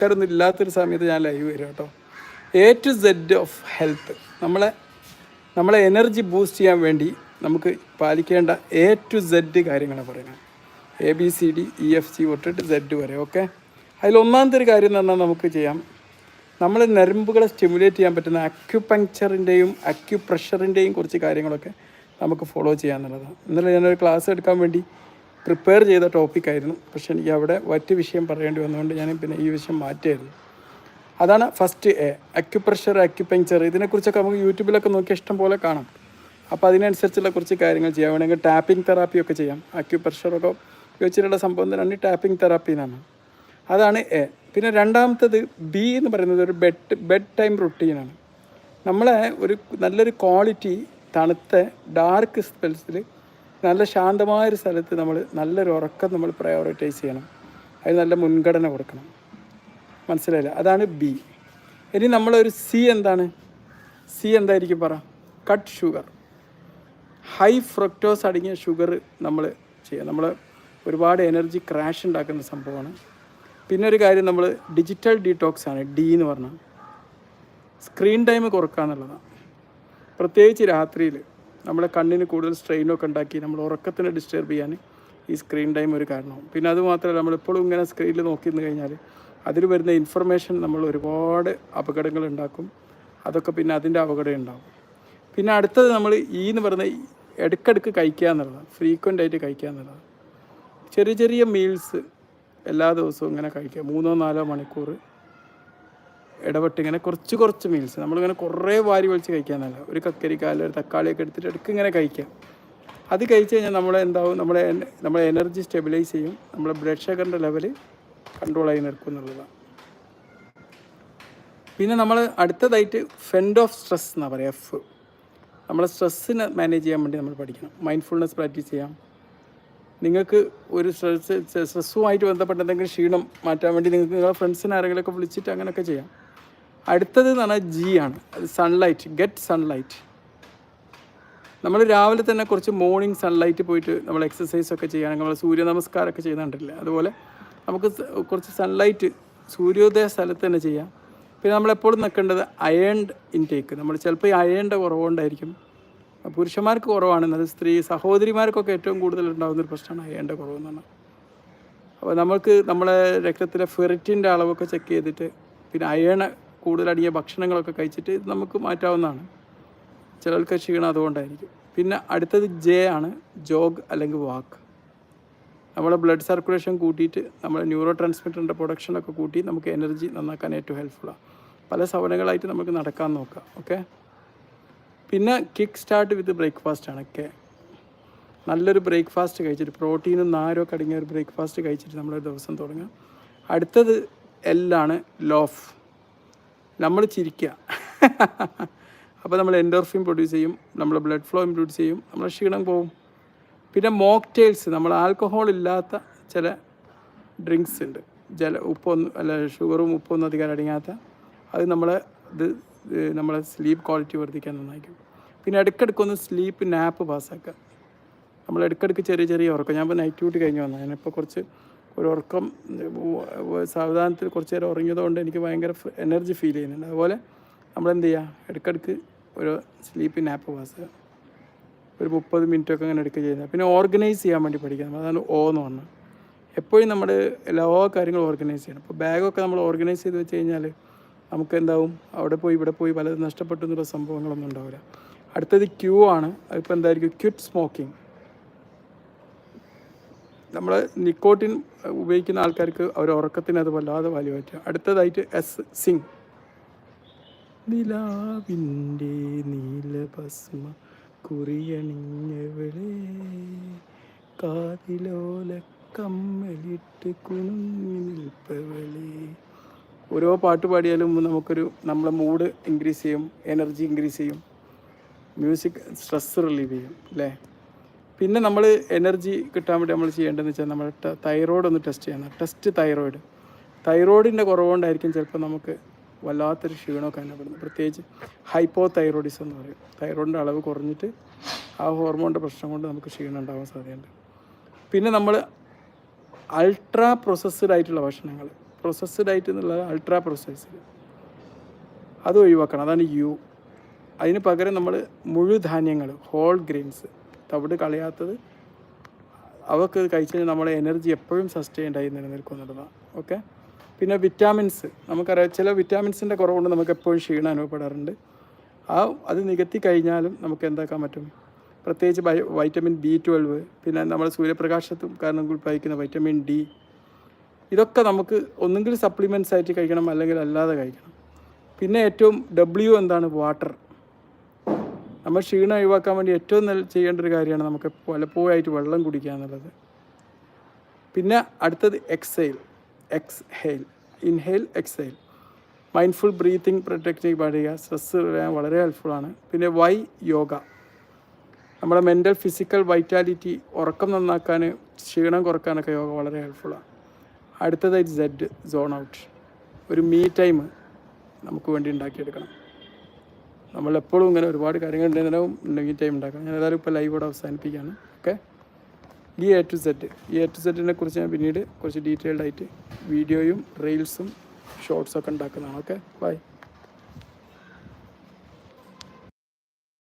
ആൾക്കാരൊന്നും ഇല്ലാത്തൊരു സമയത്ത് ഞാൻ ലൈവ് വരും കേട്ടോ. A to Z of health നമ്മളെ നമ്മളെ എനർജി ബൂസ്റ്റ് ചെയ്യാൻ വേണ്ടി നമുക്ക് പാലിക്കേണ്ട എ ടു സെഡ് കാര്യങ്ങളാണ് പറയുന്നത്. A B C D E F C തൊട്ടിട്ട് സെഡ് വരെ ഓക്കെ അതിൽ ഒന്നാമത്തെ ഒരു കാര്യം എന്ന് പറഞ്ഞാൽ നമുക്ക് ചെയ്യാം. നമ്മൾ നരമ്പുകളെ സ്റ്റിമുലേറ്റ് ചെയ്യാൻ പറ്റുന്ന അക്യുപങ്ക്ചറിന്റെയും അക്യുപ്രഷറിന്റെയും കുറച്ച് കാര്യങ്ങളൊക്കെ നമുക്ക് ഫോളോ ചെയ്യാന്നുള്ളതാണ്. ഇന്നലെ ഞാനൊരു ക്ലാസ് എടുക്കാൻ വേണ്ടി പ്രിപ്പയർ ചെയ്ത ടോപ്പിക്കായിരുന്നു പക്ഷേ എനിക്ക് അവിടെ മറ്റ് വിഷയം പറയേണ്ടി വന്നതുകൊണ്ട് ഞാൻ പിന്നെ ഈ വിഷയം മാറ്റിയായിരുന്നു. അതാണ് ഫസ്റ്റ് എ അക്യുപ്രഷർ അക്യുപങ്ക്ചർ ഇതിനെക്കുറിച്ചൊക്കെ നമുക്ക് യൂട്യൂബിലൊക്കെ നോക്കി ഇഷ്ടം പോലെ കാണാം. അപ്പോൾ അതിനനുസരിച്ചുള്ള കുറച്ച് കാര്യങ്ങൾ ചെയ്യാം. വേണമെങ്കിൽ ടാപ്പിംഗ് തെറാപ്പിയൊക്കെ ചെയ്യാം. അക്യുപ്രഷറൊക്കെ ഉപയോഗിച്ചിട്ടുള്ള സംഭവം തന്നെയാണ് ടാപ്പിംഗ് തെറാപ്പി എന്നാണ്. അതാണ് എ പിന്നെ രണ്ടാമത്തത് ബി എന്ന് പറയുന്നത് ഒരു ബെഡ് ബെഡ് ടൈം റുട്ടീനാണ് നമ്മളെ ഒരു നല്ലൊരു ക്വാളിറ്റി തണുത്ത ഡാർക്ക് സ്പെൽസിൽ നല്ല ശാന്തമായൊരു സ്ഥലത്ത് നമ്മൾ നല്ലൊരു ഉറക്കം നമ്മൾ പ്രയോറിറ്റൈസ് ചെയ്യണം. അതിന് നല്ല മുൻഗണന കൊടുക്കണം. മനസ്സിലായില്ല? അതാണ് ബി ഇനി നമ്മളൊരു സി എന്താണ്? സി എന്തായിരിക്കും പറ? കട്ട് ഷുഗർ ഹൈ ഫ്രക്ടോസ് അടങ്ങിയ ഷുഗർ നമ്മൾ ചെയ്യുക. നമ്മൾ ഒരുപാട് എനർജി ക്രാഷ് ഉണ്ടാക്കുന്ന സംഭവമാണ്. പിന്നെ ഒരു കാര്യം നമ്മൾ ഡിജിറ്റൽ ഡീടോക്സ് ആണ്. ഡി എന്ന് പറഞ്ഞാൽ. സ്ക്രീൻ ടൈം കുറക്കുക എന്നുള്ളതാണ് പ്രത്യേകിച്ച് രാത്രിയിൽ നമ്മളെ കണ്ണിന് കൂടുതൽ സ്ട്രെയിനൊക്കെ ഉണ്ടാക്കി നമ്മൾ ഉറക്കത്തിനെ ഡിസ്റ്റർബ് ചെയ്യാൻ ഈ സ്ക്രീൻ ടൈം ഒരു കാരണമാവും പിന്നെ അതുമാത്രമല്ല നമ്മളിപ്പോഴും ഇങ്ങനെ സ്ക്രീനിൽ നോക്കി നിന്ന് കഴിഞ്ഞാൽ അതിൽ വരുന്ന ഇൻഫർമേഷൻ നമ്മൾ ഒരുപാട് അപകടങ്ങൾ ഉണ്ടാക്കും. അതൊക്കെ പിന്നെ അതിന്റെ അപകടം ഉണ്ടാവും. പിന്നെ അടുത്തത് നമ്മൾ ഈ എന്ന് പറയുന്ന ഇടയ്ക്കിടയ്ക്ക് കഴിക്കുക എന്നുള്ളതാണ്. ഫ്രീക്വന്റ് ആയിട്ട് കഴിക്കുക എന്നുള്ളതാണ്. ചെറിയ ചെറിയ മീൽസ് എല്ലാ ദിവസവും ഇങ്ങനെ കഴിക്കുക. മൂന്നോ നാലോ മണിക്കൂർ ഇടപെട്ട് ഇങ്ങനെ കുറച്ച് കുറച്ച് മീൽസ് നമ്മളിങ്ങനെ കുറേ വാരി വലിച്ച് കഴിക്കാനല്ല ഒരു കക്കരിക്കാല ഒരു തക്കാളിയൊക്കെ എടുത്തിട്ട് ഇടയ്ക്ക് ഇങ്ങനെ കഴിക്കാം. അത് കഴിച്ച് കഴിഞ്ഞാൽ നമ്മളെ എന്താവും? നമ്മളെ നമ്മളെ എനർജി സ്റ്റെബിലൈസ് ചെയ്യും. നമ്മളെ ബ്ലഡ് ഷുഗറിന്റെ ലെവൽ കൺട്രോളായി നിൽക്കും എന്നുള്ളതാണ് പിന്നെ നമ്മൾ അടുത്തതായിട്ട് ഫെൻഡ് ഓഫ് സ്ട്രെസ് എന്നാണ് പറയുക എഫ് നമ്മളെ സ്ട്രെസ്സിനെ മാനേജ് ചെയ്യാൻ വേണ്ടി നമ്മൾ പഠിക്കണം. മൈൻഡ്ഫുൾനെസ് പ്രാക്ടീസ് ചെയ്യാം. നിങ്ങൾക്ക് ഒരു സ്ട്രെസ് സ്ട്രെസ്സുമായിട്ട് ബന്ധപ്പെട്ട എന്തെങ്കിലും ക്ഷീണം മാറ്റാൻ വേണ്ടി നിങ്ങൾക്ക് നിങ്ങളുടെ ഫ്രണ്ട്സിനെ ആരെങ്കിലുമൊക്കെ വിളിച്ചിട്ട് അങ്ങനെയൊക്കെ ചെയ്യാം. അടുത്തത് എന്ന് പറഞ്ഞാൽ ജി ആണ്. അത് സൺലൈറ്റ് ഗെറ്റ് സൺലൈറ്റ് നമ്മൾ രാവിലെ തന്നെ കുറച്ച് മോർണിംഗ് സൺലൈറ്റ് പോയിട്ട് നമ്മൾ എക്സസൈസ് ഒക്കെ ചെയ്യുകയാണെങ്കിൽ നമ്മൾ സൂര്യ നമസ്കാരമൊക്കെ ചെയ്യുന്നുണ്ടല്ലേ അതുപോലെ നമുക്ക് കുറച്ച് സൺലൈറ്റ് സൂര്യോദയ സ്ഥലത്ത് തന്നെ ചെയ്യാം. പിന്നെ നമ്മളെപ്പോഴും നിൽക്കേണ്ടത് അയേൺഡ് ഇൻടേക്ക് നമ്മൾ ചിലപ്പോൾ ഈ അയേണ്ട കുറവുകൊണ്ടായിരിക്കും. പുരുഷന്മാർക്ക് കുറവാണ്. എന്നത് സ്ത്രീ സഹോദരിമാർക്കൊക്കെ ഏറ്റവും കൂടുതൽ ഉണ്ടാകുന്ന ഒരു പ്രശ്നമാണ് അയേണ്ട കുറവെന്ന് പറഞ്ഞാൽ. അപ്പോൾ നമുക്ക് നമ്മളെ രക്തത്തിലെ ഫെറിറ്റിന്റെ അളവൊക്കെ ചെക്ക് ചെയ്തിട്ട് പിന്നെ അയേണ കൂടുതലടങ്ങിയ ഭക്ഷണങ്ങളൊക്കെ കഴിച്ചിട്ട് ഇത് നമുക്ക് മാറ്റാവുന്നതാണ്. ചിലർക്ക് ക്ഷീണം അതുകൊണ്ടായിരിക്കും. പിന്നെ അടുത്തത് ജെ ആണ് ജോഗ് അല്ലെങ്കിൽ വാക്ക്. നമ്മളെ ബ്ലഡ് സർക്കുലേഷൻ കൂട്ടിയിട്ട് നമ്മളെ ന്യൂറോ ട്രാൻസ്മിറ്ററിന്റെ പ്രൊഡക്ഷനൊക്കെ കൂട്ടി നമുക്ക് എനർജി നന്നാക്കാൻ ഏറ്റവും ഹെൽപ്ഫുള്ളാണ് പല സവനകളായിട്ട് നമുക്ക് നടക്കാൻ നോക്കാം ഓക്കെ? പിന്നെ കിക്ക് സ്റ്റാർട്ട് വിത്ത് ബ്രേക്ക്ഫാസ്റ്റ് ആണ് ഒക്കെ നല്ലൊരു ബ്രേക്ക്ഫാസ്റ്റ് കഴിച്ചിട്ട് പ്രോട്ടീനും നാരോ ഒക്കെ അടങ്ങിയ ഒരു ബ്രേക്ക്ഫാസ്റ്റ് കഴിച്ചിട്ട് നമ്മളൊരു ദിവസം തുടങ്ങാം. അടുത്തത് എല്ലാണ് ലോഫ് നമ്മൾ ചിരിക്കുക അപ്പോൾ നമ്മൾ എൻഡോർഫിൻ പ്രൊഡ്യൂസ് ചെയ്യും നമ്മൾ ബ്ലഡ് ഫ്ലോ ഇംപ്രൂഡ് ചെയ്യും നമ്മളെ ക്ഷീണം പോവും. പിന്നെ മോക്ടെയിൽസ് നമ്മൾ ആൽക്കഹോൾ ഇല്ലാത്ത ചില ഡ്രിങ്ക്സ് ഉണ്ട്. ജല ഉപ്പൊന്നും അല്ല ഷുഗറും ഉപ്പൊന്നും അധികം അടങ്ങാത്ത അത് നമ്മളെ ഇത് ഇത് നമ്മളെ സ്ലീപ്പ് ക്വാളിറ്റി വർദ്ധിക്കാൻ നന്നായിരിക്കും. പിന്നെ ഇടയ്ക്കിടയ്ക്കൊന്ന് സ്ലീപ്പ് നാപ്പ് പാസ്സാക്കുക നമ്മൾ ഇടയ്ക്കിടയ്ക്ക് ചെറിയ ചെറിയ ഉറക്കം. ഞാൻ ഇപ്പോൾ നൈറ്റ് ഡ്യൂട്ടി കഴിഞ്ഞ് വന്നു ഞാനിപ്പോൾ കുറച്ച് ഒരു സാവധാനത്തിൽ കുറച്ച് നേരം ഉറങ്ങിയതുകൊണ്ട് എനിക്ക് ഭയങ്കര എനർജി ഫീൽ ചെയ്യുന്നുണ്ട്. അതുപോലെ നമ്മളെന്ത് ചെയ്യുക ഇടയ്ക്കിടയ്ക്ക് ഒരു സ്ലീപ്പ് നാപ്പ് പാസ് ഒരു മുപ്പത് മിനിറ്റൊക്കെ അങ്ങനെ എടുക്കുക ചെയ്യുന്നത് പിന്നെ ഓർഗനൈസ് ചെയ്യാൻ വേണ്ടി പഠിക്കണം. അതാണ് ഓ എന്ന് പറഞ്ഞത്. എപ്പോഴും നമ്മൾ എല്ലാ കാര്യങ്ങളും ഓർഗനൈസ് ചെയ്യണം. ഇപ്പോൾ ബാഗൊക്കെ നമ്മൾ ഓർഗനൈസ് ചെയ്ത് വെച്ച് കഴിഞ്ഞാൽ നമുക്ക് എന്താവും? അവിടെ പോയി ഇവിടെ പോയി പലതും നഷ്ടപ്പെട്ടു എന്നുള്ള സംഭവങ്ങളൊന്നും ഉണ്ടാവില്ല. അടുത്തത് ക്യൂ ആണ്. അതിപ്പോൾ എന്തായിരിക്കും? ക്വിറ്റ് സ്മോക്കിംഗ് നമ്മൾ നിക്കോട്ടിൻ ഉപയോഗിക്കുന്ന ആൾക്കാർക്ക് അവർ ഉറക്കത്തിന് അത് വല്ലാതെ വാല്യൂ പറ്റുക അടുത്തതായിട്ട് എസ് സിംഗ് നിലാവിന്റെ നീലഭസ്മ കുറിയണിഞ്ഞവളെ കാതിലോല കമ്മലിട്ട് കുണുങ്ങി നിൽപ്പവളെ. ഓരോ പാട്ട് പാടിയാലും നമുക്കൊരു നമ്മളെ മൂഡ് ഇൻക്രീസ് ചെയ്യും എനർജി ഇൻക്രീസ് ചെയ്യും. മ്യൂസിക് സ്ട്രെസ് റിലീവ് ചെയ്യും അല്ലേ പിന്നെ നമ്മൾ എനർജി കിട്ടാൻ വേണ്ടി നമ്മൾ ചെയ്യേണ്ടതെന്ന് വെച്ചാൽ നമ്മൾ തൈറോയ്ഡ് ഒന്ന് ടെസ്റ്റ് ചെയ്യണം. ടെസ്റ്റ് തൈറോയ്ഡ് തൈറോയിഡിന്റെ കുറവുകൊണ്ടായിരിക്കും ചിലപ്പോൾ നമുക്ക് വല്ലാത്തൊരു ക്ഷീണമൊക്കെ അനുഭവപ്പെടുന്നത്. പ്രത്യേകിച്ച് ഹൈപ്പോ തൈറോയിഡിസം എന്ന് പറയും. തൈറോയിഡിന്റെ അളവ് കുറഞ്ഞിട്ട് ആ ഹോർമോണിന്റെ പ്രശ്നം കൊണ്ട് നമുക്ക് ക്ഷീണം ഉണ്ടാകാൻ സാധ്യതയുണ്ട്. പിന്നെ നമ്മൾ അൾട്രാ പ്രോസസ്ഡ് ആയിട്ടുള്ള ഭക്ഷണങ്ങൾ പ്രോസസ്ഡ് ആയിട്ട് എന്നുള്ളത് അൾട്രാ പ്രോസസ്ഡ് അത് ഒഴിവാക്കണം. അതാണ് യു. അതിന് പകരം നമ്മൾ മുഴുധാന്യങ്ങൾ ഹോൾ ഗ്രെയിൻസ് തവിട് കളയാത്തത്. അവർക്ക് കഴിച്ചു കഴിഞ്ഞാൽ നമ്മളെ എനർജി എപ്പോഴും സസ്റ്റെയിൻഡായി നിലനിൽക്കുന്നുള്ളതാണ് ഓക്കെ പിന്നെ വിറ്റാമിൻസ് നമുക്കറിയാം ചില വിറ്റാമിൻസിന്റെ കുറവുകൊണ്ട് നമുക്ക് എപ്പോഴും ക്ഷീണം അനുഭവപ്പെടാറുണ്ട്. ആ അത് നികത്തി കഴിഞ്ഞാലും നമുക്ക് എന്താക്കാൻ പറ്റും? പ്രത്യേകിച്ച് വൈറ്റമിൻ ബി ട്വൽവ് പിന്നെ നമ്മൾ സൂര്യപ്രകാശത്തും കാരണം ഉൽപ്പാദിക്കുന്ന വൈറ്റമിൻ ഡി ഇതൊക്കെ നമുക്ക് ഒന്നുകിൽ സപ്ലിമെന്റ്സ് ആയിട്ട് കഴിക്കണം അല്ലെങ്കിൽ അല്ലാതെ കഴിക്കണം. പിന്നെ ഏറ്റവും ഡബ്ല്യു എന്താണ്? വാട്ടർ നമ്മൾ ക്ഷീണം ഒഴിവാക്കാൻ വേണ്ടി ഏറ്റവും നല്ല ചെയ്യേണ്ട ഒരു കാര്യമാണ് നമുക്ക് പലപ്പോഴായിട്ട് വെള്ളം കുടിക്കുക എന്നുള്ളത്. പിന്നെ അടുത്തത് exhale exhale inhale exhale mindful breathing protective പാടുക. സ്ട്രെസ് പറയാൻ വളരെ ഹെൽപ്ഫുള്ളാണ് പിന്നെ വൈ യോഗ നമ്മുടെ മെന്റൽ ഫിസിക്കൽ വൈറ്റാലിറ്റി ഉറക്കം നന്നാക്കാൻ ക്ഷീണം കുറക്കാനൊക്കെ യോഗ വളരെ ഹെൽപ്ഫുള്ളാണ് അടുത്തതായിട്ട് സെഡ് സോൺ ഔട്ട് ഒരു മീ ടൈം നമുക്ക് വേണ്ടി ഉണ്ടാക്കിയെടുക്കണം. നമ്മൾ എപ്പോഴും ഇങ്ങനെ ഒരുപാട് കാര്യങ്ങൾ ഉണ്ടെങ്കിലും ഉണ്ടെങ്കിൽ ടൈം ഉണ്ടാക്കാം. ഞാൻ ഏതായാലും ഇപ്പോൾ ലൈവ് ഇവിടെ അവസാനിപ്പിക്കുകയാണ്. ഓക്കെ ഈ എ ടു സെറ്റ് ഈ എ ടു സെറ്റിനെ കുറിച്ച് ഞാൻ പിന്നീട് കുറച്ച് ഡീറ്റെയിൽഡ് ആയിട്ട് വീഡിയോയും റീൽസും ഷോർട്സൊക്കെ ഉണ്ടാക്കുന്നതാണ്. Okay bye